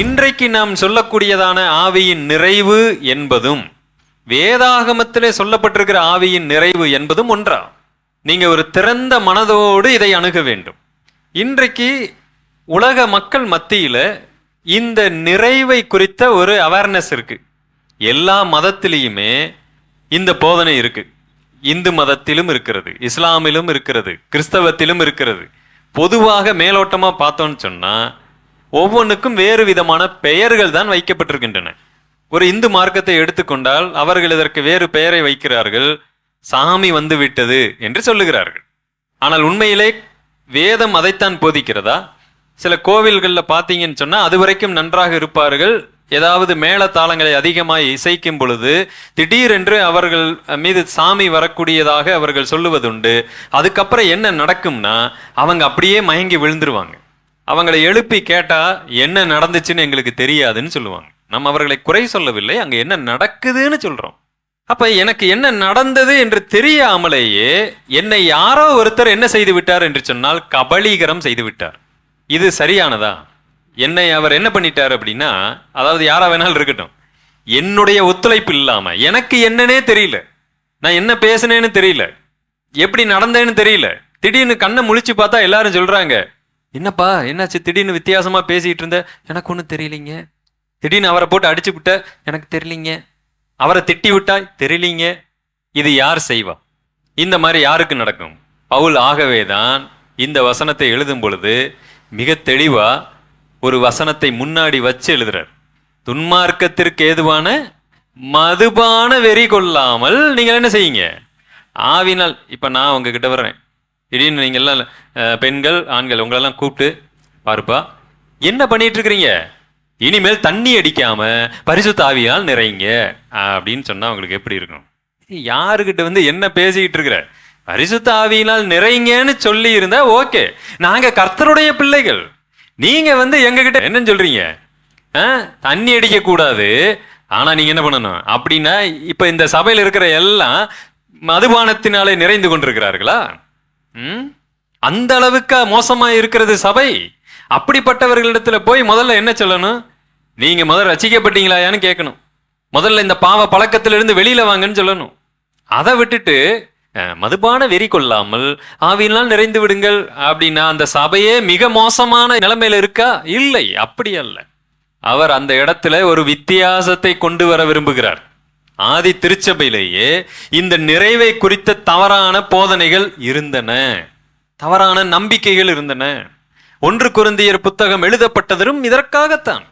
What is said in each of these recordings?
இன்றைக்கு நாம் சொல்லக்கூடியதான ஆவியின் நிறைவு என்பதும் வேதாகமத்திலே சொல்லப்பட்டிருக்கிற ஆவியின் நிறைவு என்பதும் ஒன்றா? நீங்க ஒரு திறந்த மனதோடு இதை அணுக வேண்டும். இன்றைக்கு உலக மக்கள் மத்தியில இந்த நிறைவை குறித்த ஒரு அவேர்னஸ் இருக்கு. எல்லா மதத்திலையுமே இந்த போதனை இருக்கு. இந்து மதத்திலும் இருக்கிறது இஸ்லாமிலும் இருக்கிறது கிறிஸ்தவத்திலும் இருக்கிறது. பொதுவாக மேலோட்டமாக பார்த்தோன்னு சொன்னால் ஒவ்வொன்றுக்கும் வேறு விதமான பெயர்கள் தான் வைக்கப்பட்டிருக்கின்றன. ஒரு இந்து மார்க்கத்தை எடுத்துக்கொண்டால் அவர்கள் இதற்கு வேறு பெயரை வைக்கிறார்கள். சாமி வந்து விட்டது என்று சொல்லுகிறார்கள். ஆனால் உண்மையிலே வேதம் அதைத்தான் போதிக்கிறதா? சில கோவில்களில் பார்த்தீங்கன்னு சொன்னால் அது வரைக்கும் நன்றாக இருப்பார்கள். ஏதாவது மேள தாளங்களை அதிகமாக இசைக்கும் பொழுது திடீரென்று அவர்கள் மீது சாமி வரக்கூடியதாக அவர்கள் சொல்லுவதுண்டு. அதுக்கப்புறம் என்ன நடக்கும்னா அவங்க அப்படியே மயங்கி விழுந்துருவாங்க. அவங்களை எழுப்பி கேட்டால் என்ன நடந்துச்சுன்னு எங்களுக்கு தெரியாதுன்னு சொல்லுவாங்க. நம்ம அவர்களை குறை சொல்லவில்லை அங்கே என்ன நடக்குதுன்னு சொல்கிறோம் அப்போ எனக்கு என்ன நடந்தது என்று தெரியாமலேயே என்னை யாரோ ஒருத்தர் என்ன செய்து விட்டார் என்று சொன்னால் கபலீகரம் செய்து விட்டார். இது சரியானதா? என்னை அவர் என்ன பண்ணிட்டார் அப்படின்னா அதாவது யாரா வேணாலும் இருக்கட்டும் என்னுடைய ஒத்துழைப்பு இல்லாமல் எனக்கு என்னன்னே தெரியல. நான் என்ன பேசினேன்னு தெரியல. எப்படி நடந்தேன்னு தெரியல. திடீர்னு கண்ணை முழிச்சு பார்த்தா எல்லாரும் சொல்கிறாங்க என்னப்பா என்னாச்சு? திடீர்னு வித்தியாசமா பேசிட்டு இருந்த எனக்கு ஒன்றும் தெரியலீங்க. திடீர்னு அவரை போட்டு அடிச்சு விட்ட எனக்கு தெரியலீங்க. அவரை திட்டி விட்டாய் தெரியலீங்க. இது யார் செய்வா? இந்த மாதிரி யாருக்கு நடக்கும்? பவுல் ஆகவே தான் இந்த வசனத்தை எழுதும் பொழுது மிக தெளிவா ஒரு வசனத்தை முன்னாடி வச்சு எழுதுறார். துன்மார்க்கத்திற்கு ஏதுவான மதுபான வெறி கொள்ளாமல் நீங்கள் என்ன செய்யுங்க? ஆவினால் இப்போ நான் உங்ககிட்ட வர்றேன். திடீர்னு நீங்கள்லாம் பெண்கள் ஆண்கள் உங்களெல்லாம் கூப்பிட்டு பாருப்பா என்ன பண்ணிட்டு இருக்கிறீங்க இனிமேல் தண்ணி அடிக்காம பரிசுத்த ஆவியால் நிறைங்க. அப்படின்னு சொன்னால் உங்களுக்கு எப்படி இருக்கும் யாருக்கிட்ட வந்து என்ன பேசிக்கிட்டு இருக்கிற பரிசுத்த ஆவியினால் நிறைங்கன்னு சொல்லி இருந்தா ஓகே. நாங்க கர்த்தருடைய பிள்ளைகள். நீங்க வந்து எங்ககிட்ட என்னன்னு சொல்றீங்க? ஆ, தண்ணி அடிக்க கூடாது ஆனா நீங்க என்ன பண்ணணும்? அப்படின்னா இப்ப இந்த சபையில் இருக்கிற எல்லாம் மதுபானத்தினாலே நிறைந்து கொண்டிருக்கிறார்களா? அந்த அளவுக்கு மோசமா இருக்கிறது சபை? அப்படிப்பட்டவர்களிடத்துல போய் முதல்ல என்ன சொல்லணும்? நீங்க முதல்ல ரசிக்கப்பட்டீங்களாயான்னு கேட்கணும். முதல்ல இந்த பாவ பழக்கத்திலிருந்து வெளியில வாங்கன்னு சொல்லணும். அதை விட்டுட்டு மதுபான வெறி கொள்ளாமல் ஆவியினால் நிறைந்து விடுங்கள் அப்படின்னா அந்த சபையே மிக மோசமான நிலைமையில இருக்கா? இல்லை அப்படி அல்ல. அவர் அந்த இடத்துல ஒரு வித்தியாசத்தை கொண்டு வர விரும்புகிறார். ஆதி திருச்சபையிலேயே இந்த நிறைவை குறித்த தவறான போதனைகள் இருந்தன. தவறான நம்பிக்கைகள் இருந்தன. ஒன்று குருந்தியர் புத்தகம் எழுதப்பட்டதும் இதற்காகத்தான்.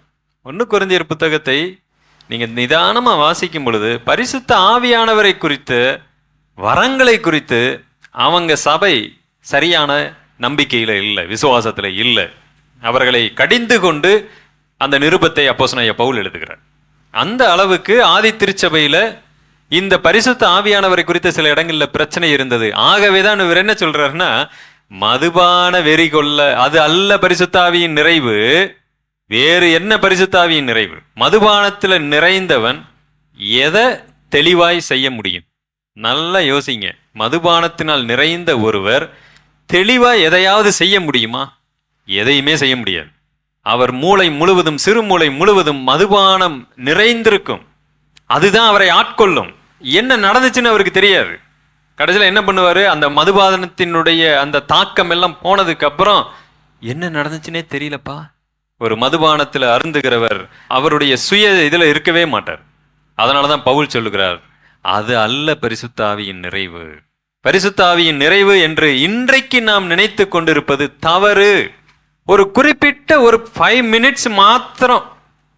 ஒன்று குருந்தியர் புத்தகத்தை நீங்கள் நிதானமாக வாசிக்கும் பொழுது பரிசுத்த ஆவியானவரை குறித்து வரங்களை குறித்து அவங்க சபை சரியான நம்பிக்கையில் இல்லை விசுவாசத்தில் இல்லை. அவர்களை கடிந்து கொண்டு அந்த நிருபத்தை அப்போசனைய பவுல் எழுதுகிறார். அந்த அளவுக்கு ஆதி திருச்சபையில் இந்த பரிசுத்த ஆவியானவரை குறித்த சில இடங்களில் பிரச்சனை இருந்தது. ஆகவே தான் இவர் என்ன சொல்றாருன்னா மதுபான வெறி கொள்ள அது அல்ல பரிசுத்தாவியின் நிறைவு வேறு என்ன பரிசுத்தாவியின் நிறைவு? மதுபானத்தில் நிறைந்தவன் எதை தெளிவாய் செய்ய முடியும்? நல்லா யோசிங்க. மதுபானத்தினால் நிறைந்த ஒருவர் தெளிவாக எதையாவது செய்ய முடியுமா? எதையுமே செய்ய முடியாது. அவர் மூளை முழுவதும் சிறு மூளை முழுவதும் மதுபானம் நிறைந்திருக்கும். அதுதான் அவரை ஆட்கொள்ளும். என்ன நடந்துச்சுன்னு அவருக்கு தெரியாது. கடைசியில் என்ன பண்ணுவார்? அந்த மதுபானத்தினுடைய அந்த தாக்கம் எல்லாம் போனதுக்கப்புறம் என்ன நடந்துச்சுன்னே தெரியலப்பா. ஒரு மதுபானத்தில் அருந்துகிறவர் அவருடைய சுய இதில் இருக்கவே மாட்டார். அதனாலதான் பவுல் சொல்லுகிறார் அது அல்ல பரிசுத்தாவியின் நிறைவு. பரிசுத்தாவியின் நிறைவு என்று இன்றைக்கு நாம் நினைத்து கொண்டிருப்பது தவறு. ஒரு குறிப்பிட்ட ஒரு ஃபைவ் மினிட்ஸ் மாத்திரம்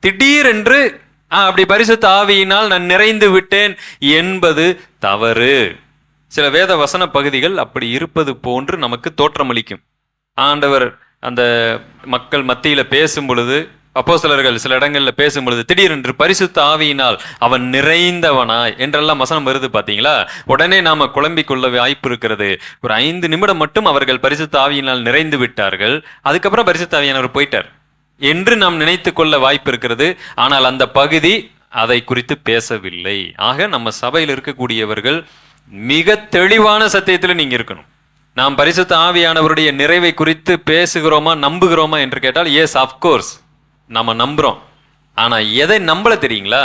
திடீரென்று அப்படி பரிசுத்த ஆவியினால் நான் நிறைந்து விட்டேன் என்பது தவறு. சில வேத வசன பகுதிகள் அப்படி இருப்பது போன்று நமக்கு தோற்றமளிக்கும். ஆண்டவர் அந்த மக்கள் மத்தியில் பேசும் பொழுது அப்போஸ்தலர்கள் சில இடங்களில் பேசும் பொழுது திடீரென்று பரிசுத்த ஆவியினால் அவன் நிறைந்தவனாய் என்றெல்லாம் வசனம் வருது பார்த்தீங்களா உடனே நாம குழம்பிக் கொள்ள வாய்ப்பு இருக்கிறது. ஒரு ஐந்து நிமிடம் மட்டும் அவர்கள் பரிசுத்த ஆவியினால் நிறைந்து விட்டார்கள். அதுக்கப்புறம் பரிசுத்த ஆவியானவர் போயிட்டார். என்று நாம் நினைத்து கொள்ள வாய்ப்பு இருக்கிறது. ஆனால் அந்த பகுதி அதை குறித்து பேசவில்லை. ஆக நம்ம சபையில் இருக்கக்கூடியவர்கள் மிக தெளிவான சத்தியத்தில் நீங்க இருக்கணும். நாம் பரிசுத்த ஆவியானவருடைய நிறைவை குறித்து பேசுகிறோமா நம்புகிறோமா என்று கேட்டால் எஸ் அஃப்கோர்ஸ் நம்ம நம்புகிறோம் ஆனால் எதை நம்பல தெரியுங்களா?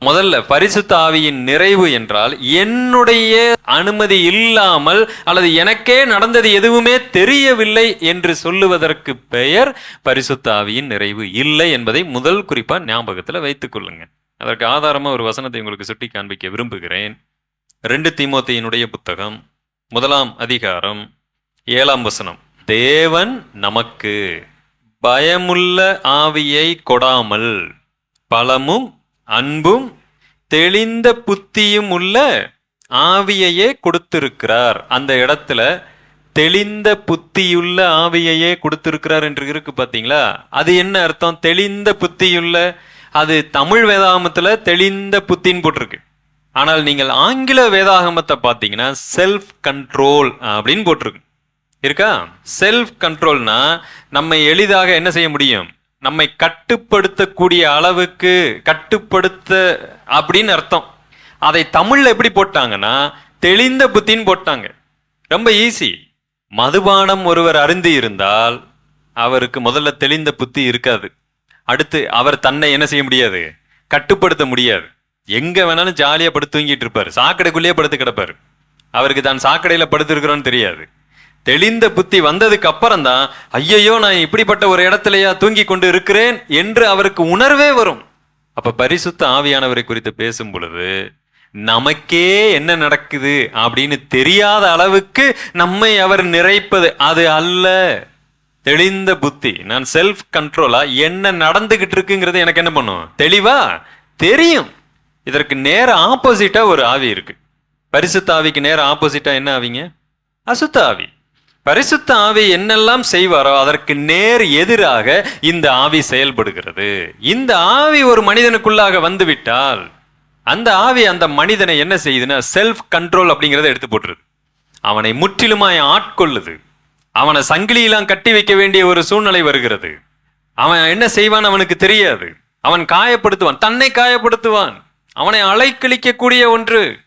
முதல்ல பரிசுத்த ஆவியின் நிறைவு என்றால் என்னுடைய அனுமதி இல்லாமல் அல்லது எனக்கே நடந்தது எதுவுமே தெரியவில்லை என்று சொல்லுவதற்கு பெயர் பரிசுத்த ஆவியின் நிறைவு இல்லை என்பதை முதல் குறிப்பாக ஞாபகத்தில் வைத்துக் கொள்ளுங்க அதற்கு ஆதாரமாக ஒரு வசனத்தை உங்களுக்கு சுட்டி காண்பிக்க விரும்புகிறேன். ரெண்டு தீமோத்தையினுடைய புத்தகம் முதலாம் அதிகாரம் ஏழாம் வசனம். தேவன் நமக்கு பயமுள்ள ஆவியை கொடாமல் பலமும் அன்பும் தெளிந்த புத்தியும் உள்ள ஆவியையே கொடுத்திருக்கிறார். அந்த இடத்துல தெளிந்த புத்தியுள்ள ஆவியையே கொடுத்திருக்கிறார் என்று இருக்கு பார்த்தீங்களா? அது என்ன அர்த்தம்? தெளிந்த புத்தியுள்ள அது தமிழ் வேதாகமத்தில் தெளிந்த புத்தின்னு போட்டிருக்கு. ஆனால் நீங்கள் ஆங்கில வேதாகமத்தை பார்த்தீங்கன்னா செல்ஃப் கண்ட்ரோல் அப்படின்னு போட்டிருக்கு. இருக்கா? செல்ஃப் கண்ட்ரோல்னா நம்ம எளிதாக என்ன செய்ய முடியும்? நம்மை கட்டுப்படுத்தக்கூடிய அளவுக்கு கட்டுப்படுத்த அப்படின்னு அர்த்தம். அதை தமிழ்ல எப்படி போட்டாங்கன்னா தெளிந்த புத்தின்னு போட்டாங்க. ரொம்ப ஈஸி மதுபானம் ஒருவர் அருந்தி இருந்தால் அவருக்கு முதல்ல தெளிந்த புத்தி இருக்காது. அடுத்து அவர் தன்னை என்ன செய்ய முடியாது? கட்டுப்படுத்த முடியாது. எங்க வேணாலும் ஜாலியா படுத்து தூங்கிட்டு இருப்பாரு. சாக்கடைக்குள்ளேயே படுத்து கிடப்பாரு. அவருக்கு தான் சாக்கடையில படுத்திருக்கிறோன்னு தெரியாது. தெளிந்த புத்தி வந்ததுக்கு அப்புறம் தான் ஐயையோ நான் இப்படிப்பட்ட ஒரு இடத்துலயா தூங்கி கொண்டு இருக்கிறேன் என்று அவருக்கு உணர்வே வரும். அப்ப பரிசுத்த ஆவியானவரை குறித்து பேசும் பொழுது நமக்கே என்ன நடக்குது அப்படின்னு தெரியாத அளவுக்கு நம்மை அவர் நிறைப்பது. அது அல்ல. தெளிந்த புத்தி. நான் செல்ஃப் கண்ட்ரோலா என்ன நடந்துகிட்டு இருக்குங்கிறது எனக்கு என்ன பண்ணும்? தெளிவா தெரியும். இதற்கு நேர ஆப்போசிட்டா ஒரு ஆவி இருக்கு. பரிசுத்த ஆவிக்கு நேர ஆப்போசிட்டா என்ன ஆவிங்க? அசுத்த ஆவி. பரிசுத்த ஆவி என்னெல்லாம் செய்வாரோ அதற்கு நேர் எதிராக இந்த ஆவி செயல்படுகிறது. இந்த ஆவி ஒரு மனிதனுக்குள்ளாக வந்துவிட்டால் அந்த ஆவி அந்த மனிதனை என்ன செய்யுதுன்னா செல்ஃப் கண்ட்ரோல் அப்படிங்கிறத எடுத்து போட்டுருது. அவனை முற்றிலுமாய் ஆட்கொள்ளுது. அவனை சங்கிலியெல்லாம் கட்டி வைக்க வேண்டிய ஒரு சூழ்நிலை வருகிறது. அவன் என்ன செய்வான் அவனுக்கு தெரியாது. அவன் காயப்படுத்துவான். தன்னை காயப்படுத்துவான். அவனை அலைக்கழிக்கக்கூடிய ஒன்று.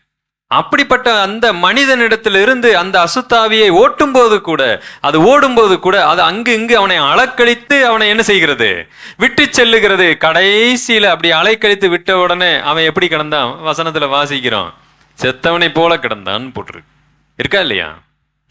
அப்படிப்பட்ட அந்த மனிதனிடத்திலிருந்து அந்த அசுத்தாவியை ஓட்டும் போது கூட அது ஓடும்போது கூட அது அங்கு இங்கு அவனை அலக்கழித்து அவனை என்ன செய்கிறது? விட்டு செல்லுகிறது. கடைசியில அப்படி அலைக்கழித்து விட்ட உடனே அவன் எப்படி கிடந்தான்? வசனத்துல வாசிக்கிறான் செத்தவனை போல கிடந்தான்னு போட்டிருக்கு. இருக்கா இல்லையா?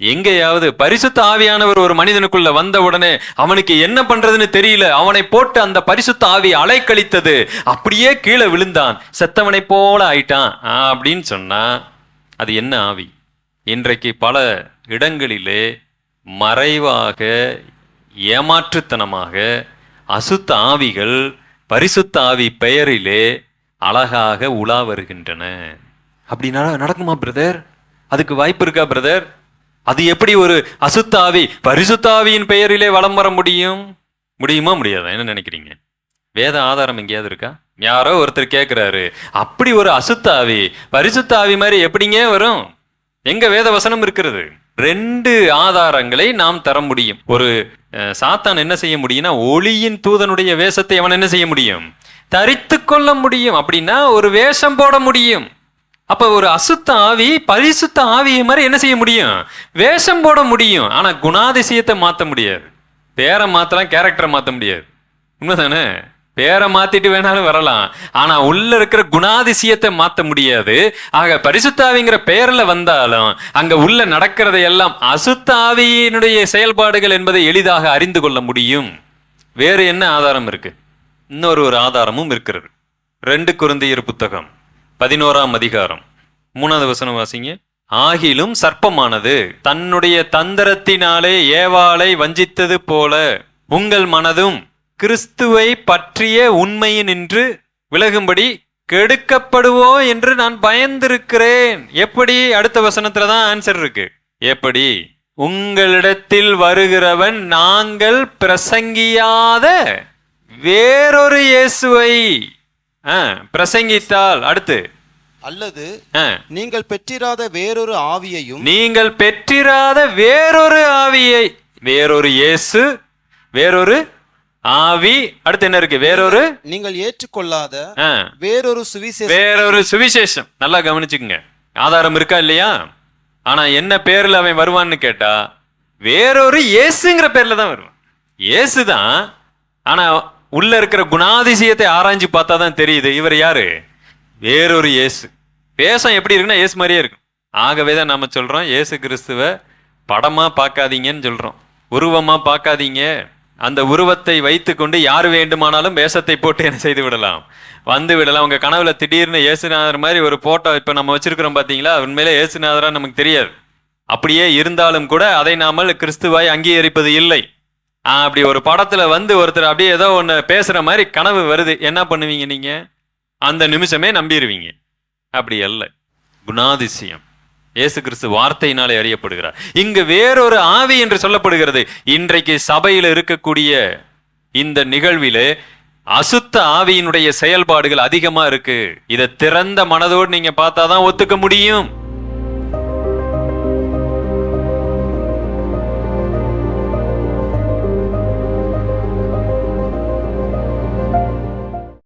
எங்கேயாவது பரிசுத்த ஆவியானவர் ஒரு மனிதனுக்குள்ள வந்த உடனே அவனுக்கு என்ன பண்றதுன்னு தெரியல. அவனை போட்டு அந்த பரிசுத்த ஆவி அலைக்கழித்தது. அப்படியே கீழே விழுந்தான். செத்தவனை போல ஆயிட்டான். அப்படின்னு சொன்னா அது என்ன ஆவி? இன்றைக்கு பல இடங்களிலே மறைவாக ஏமாற்றுத்தனமாக அசுத்த ஆவிகள் பரிசுத்த ஆவி பெயரிலே அழகாக உலா வருகின்றன. அப்படி நடக்குமா பிரதர் அதுக்கு வாய்ப்பு இருக்கா பிரதர் அது எப்படி ஒரு அசுத்தாவி பரிசுத்தாவியின் பெயரிலே வலம் வர முடியும்? முடியுமா முடியாதா? என்ன நினைக்கிறீங்க? வேத ஆதாரம் எங்கேயாவது இருக்கா? யாரோ ஒருத்தர் கேட்குறாரு அப்படி ஒரு அசுத்தாவி பரிசுத்தாவி மாதிரி எப்படிங்க வரும்? எங்க வேத வசனம் இருக்கிறது? ரெண்டு ஆதாரங்களை நாம் தர முடியும். ஒரு சாத்தான் என்ன செய்ய முடியும்னா ஒளியின் தூதனுடைய வேஷத்தை அவன் என்ன செய்ய முடியும்? தரித்து கொள்ள முடியும். அப்படின்னா ஒரு வேஷம் போட முடியும். அப்போ ஒரு அசுத்த ஆவி பரிசுத்த ஆவியை மாதிரி என்ன செய்ய முடியும்? வேஷம் போட முடியும். ஆனால் குணாதிசயத்தை மாற்ற முடியாது. பேரை மாற்றலாம் கேரக்டரை மாற்ற முடியாது. உண்மைதானே? பேரை மாத்திட்டு வேணாலும் வரலாம். ஆனா உள்ள இருக்கிற குணாதிசயத்தை மாத்த முடியாது. ஆக பரிசுத்தாவிங்கிற பெயர்ல வந்தாலும் அங்க உள்ள நடக்கிறதை எல்லாம் அசுத்த ஆவியினுடைய செயல்பாடுகள் என்பதை எளிதாக அறிந்து கொள்ள முடியும். வேறு என்ன ஆதாரம் இருக்கு? இன்னொரு ஒரு ஆதாரமும் இருக்கிறது. ரெண்டு குருந்தியர் புத்தகம். பதினோராம் அதிகாரம். மூணாவது வசனம் வாசிங்க. ஆகிலும் சர்ப்பமானது தன்னுடைய தந்திரத்தினாலே ஏவாளை வஞ்சித்தது போல உங்கள் மனதும் கிறிஸ்துவை பற்றிய உண்மையினின்று விலகும்படி கெடுக்கப்படுவோ என்று நான் பயந்திருக்கிறேன். எப்படி? அடுத்த வசனத்துல தான் ஆன்சர் இருக்கு. எப்படி? உங்களிடத்தில் வருகிறவன் நாங்கள் பிரசங்கியாத வேறொரு இயேசுவை பிரசங்கித்தால் அடுத்து. அல்லது நீங்கள் பெற்றிராத வேறொரு ஆவியையும் நீங்கள் பெற்றிராத வேறொரு ஆவியை வேறொரு இயேசு வேறொரு ஆவி அடுத்து என்ன இருக்கு? வேறொரு நீங்கள் ஏற்றுக்கொள்ளாத வேறொரு சுவிசேஷ வேறொரு சுவிசேஷம். நல்லா கவனிச்சுக்குங்க. ஆதாரம் இருக்கா இல்லையா? ஆனா என்ன பேர்ல அவன் வருவான்னு கேட்டா வேறொரு இயேசுங்கிற பேர்ல தான் வருவான். இயேசு தான் ஆனா உள்ள இருக்கிற குணாதிசயத்தை ஆராய்ஞ்சு பார்த்தா தான் தெரியுது. இவர் யாரு? வேறொரு இயேசு. வேஷம் எப்படி இருக்குன்னா இயேசு மாதிரியே இருக்கும் ஆகவே தான் நம்ம சொல்கிறோம் இயேசு கிறிஸ்துவ படமாக பார்க்காதீங்கன்னு சொல்கிறோம் உருவமாக பார்க்காதீங்க. அந்த உருவத்தை வைத்துக்கொண்டு யார் வேண்டுமானாலும் வேஷத்தை போட்டு என்ன செய்து விடலாம். வந்து விடலாம். உங்கள் கனவுல திடீர்னு இயேசுநாதர் மாதிரி ஒரு போட்டோ இப்போ நம்ம வச்சுருக்கிறோம் பார்த்தீங்களா உண்மையிலே இயேசுநாதரா நமக்கு தெரியாது. அப்படியே இருந்தாலும் கூட அதை நாமல் கிறிஸ்துவாய் அங்கீகரிப்பது இல்லை. அப்படி ஒரு படத்துல வந்து ஒருத்தர் அப்படியே ஏதோ ஒன்று பேசுற மாதிரி கனவு வருது. என்ன பண்ணுவீங்க நீங்க? அந்த நிமிஷமே நம்பிடுவீங்க அப்படி அல்ல. குணாதிசயம். இயேசு கிறிஸ்து வார்த்தையினாலே அறியப்படுகிறார். இங்கு வேறொரு ஆவி என்று சொல்லப்படுகிறது. இன்றைக்கு சபையில் இருக்கக்கூடிய இந்த நிகழ்விலே அசுத்த ஆவியினுடைய செயல்பாடுகள் அதிகமா இருக்கு. இதை திறந்த மனதோடு நீங்க பார்த்தாதான் ஒத்துக்க முடியும்.